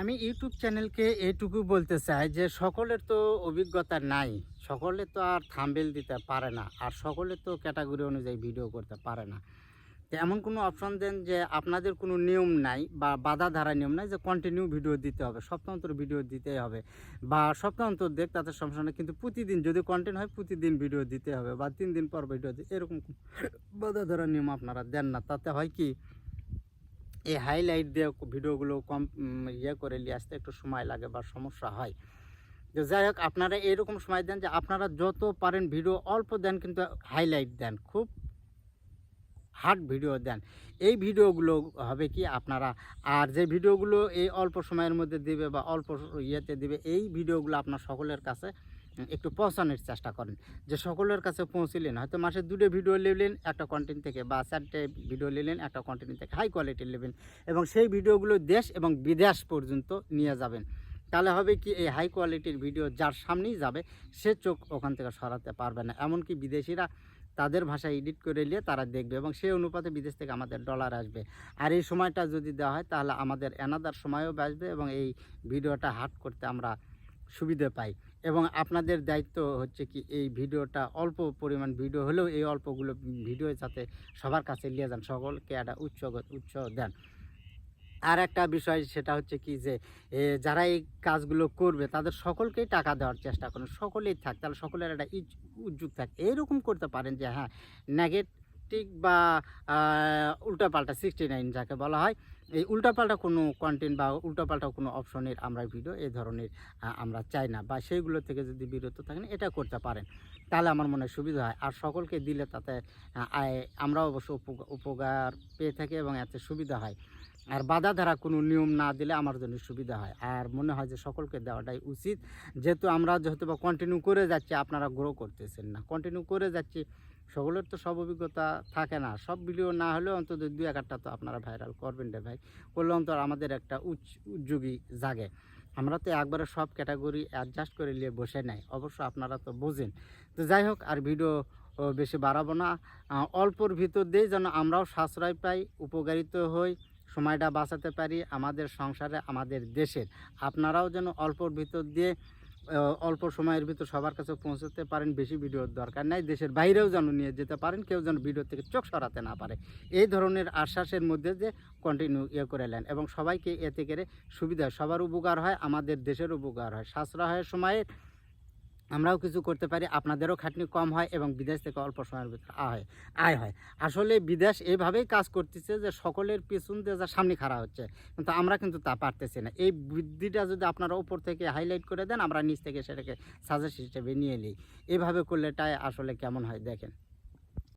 আমি ইউটিউব চ্যানেলকে এইটুকু বলতে চাই যে, সকলের তো অভিজ্ঞতা নাই। সকলে তো আর থাম্বেল দিতে পারে না। আর সকলে তো ক্যাটাগরি অনুযায়ী ভিডিও করতে পারে না। তো এমন কোনো অপশন দেন যে, আপনাদের কোনো নিয়ম নাই বা বাধা ধারা নিয়ম নাই যে কন্টিনিউ ভিডিও দিতে হবে। সপ্তাহান্তর ভিডিও দিতেই হবে। বা সপ্তাহান্তর দেখ তাদের সমস্যা নেই। কিন্তু প্রতিদিন যদি কন্টেন্ট হয়, প্রতিদিন ভিডিও দিতে হবে বা তিন দিন পর ভিডিও দিতে এরকম বাধা ধরা নিয়ম আপনারা দেন না। তাতে হয় কি এই হাইলাইট দিয়ে ভিডিওগুলো কম ইয়ে করে নিয়ে আসতে একটু সময় লাগে বা সমস্যা হয়। তো যাই হোক, আপনারা এরকম সময় দেন যে আপনারা যত পারেন ভিডিও অল্প দেন, কিন্তু হাইলাইট দেন, খুব হার্ড ভিডিও দেন। এই ভিডিওগুলো হবে কি আপনারা, আর যে ভিডিওগুলো এই অল্প সময়ের মধ্যে দিবে বা অল্প ইয়েতে দিবে, এই ভিডিওগুলো আপনার সকলের কাছে একটু পৌঁছানোর চেষ্টা করেন। যে সকলের কাছে পৌঁছিলেন, হয়তো মাসে দুটো ভিডিও নিলেন, একটা কন্টেন্ট থেকে, বা চারটে ভিডিও নিলেন, একটা কন্টেন্ট থেকে হাই কোয়ালিটির নেবেন এবং সেই ভিডিওগুলো দেশ এবং বিদেশ পর্যন্ত নিয়ে যাবেন। তাহলে হবে কি, এই হাই কোয়ালিটির ভিডিও যার সামনেই যাবে, সে চোখ ওখান থেকে সরাতে পারবে না। এমনকি বিদেশিরা তাদের ভাষায় এডিট করে নিয়ে তারা দেখবে, এবং সেই অনুপাতে বিদেশ থেকে আমাদের ডলার আসবে। আর এই সময়টা যদি দেওয়া হয়, তাহলে আমাদের এনাদার সময়ও বাঁচবে, এবং এই ভিডিওটা হাট করতে আমরা সুবিধে পাই। এবং আপনাদের দায়িত্ব হচ্ছে কি, এই ভিডিওটা অল্প পরিমাণ ভিডিও হলেও এই অল্পগুলো ভিডিও যাতে সবার কাছে নিয়ে যান, সকলকে একটা উচ্চ উচ্চ দেন। আর একটা বিষয় সেটা হচ্ছে কি যে যারা এই কাজগুলো করবে, তাদের সকলকেই টাকা দেওয়ার চেষ্টা করুন, সকলেই থাক, তাহলে সকলের একটা উদ্যোগ থাক। এরকম করতে পারেন যে হ্যাঁ নেগেটিভ বা উল্টাপাল্টা সিক্সটি নাইন যাকে বলা হয় এই উল্টাপাল্টা কোনো কন্টেন্ট বা উল্টাপাল্টা কোনো অপশনের আমরা ভিডিও এই ধরনের আমরা চাই না বা সেইগুলো থেকে যদি বিরত থাকেন, এটা করতে পারেন। তাহলে আমার মনে সুবিধা হয়। আর সকলকে দিলে তাতে আমরাও অবশ্য উপকার পেয়ে থাকি এবং এতে সুবিধা হয়। আর বাধা ধারা কোনো নিয়ম না দিলে আমার জন্য সুবিধা হয়। আর মনে হয় যে সকলকে দেওয়াটাই উচিত। যেহেতু আমরা যেহেতু বা কন্টিনিউ করে যাচ্ছি, আপনারা গ্রো করতেছেন না। কন্টিনিউ করে যাচ্ছি সকলের তো সব অভিজ্ঞতা থাকে না। সব ভিডিও না হলেও অন্তত দু এক একটা তো আপনারা ভাইরাল করবেন রে ভাই। করলে অন্তত আমাদের একটা উচ্চ উদ্যোগী জাগে। আমরা তো একবারে সব ক্যাটাগরি অ্যাডজাস্ট করে নিয়ে বসে নাই। অবশ্য আপনারা তো বোঝেন। তো যাই হোক, আর ভিডিও বেশি বাড়াবো না। অল্পর ভিতর দিয়ে যেন আমরাও সাশ্রয় পাই, উপকারিত হই, সময়টা বাঁচাতে পারি আমাদের সংসারে, আমাদের দেশের। আপনারাও যেন অল্পর ভিতর দিয়ে অল্প সময়ের ভিতর সবার কাছে পৌঁছতে পারেন, বেশি ভিডিওর দরকার নাই। দেশের বাইরেও যেন নিয়ে যেতে পারেন, কেউ যেন ভিডিও থেকে চোখ সরাতে না পারে। এই ধরনের আশ্বাসের মধ্যে যে কন্টিনিউ ইয়ে করে নেন এবং সবাইকে এতে করে সুবিধা সবার উপকার হয়, আমাদের দেশের উপকার হয়। সাশ্রয়ের সময়ে আমরাও কিছু করতে পারি, আপনাদেরও খাটনি কম হয় এবং বিদেশ থেকে অল্প সময়ের ভিতরে আয় হয় আয় হয়। আসলে বিদেশ এইভাবেই কাজ করতেছে যে সকলের পিছন দিয়ে যা সামনে খাড়া হচ্ছে, কিন্তু আমরা কিন্তু তা পারতেছি না। এই বৃদ্ধিটা যদি আপনারা উপর থেকে হাইলাইট করে দেন, আমরা নিচ থেকে সেটাকে সাজেস্ট হিসেবে নিয়ে নিই। এভাবে করলেটাই আসলে কেমন হয় দেখেন।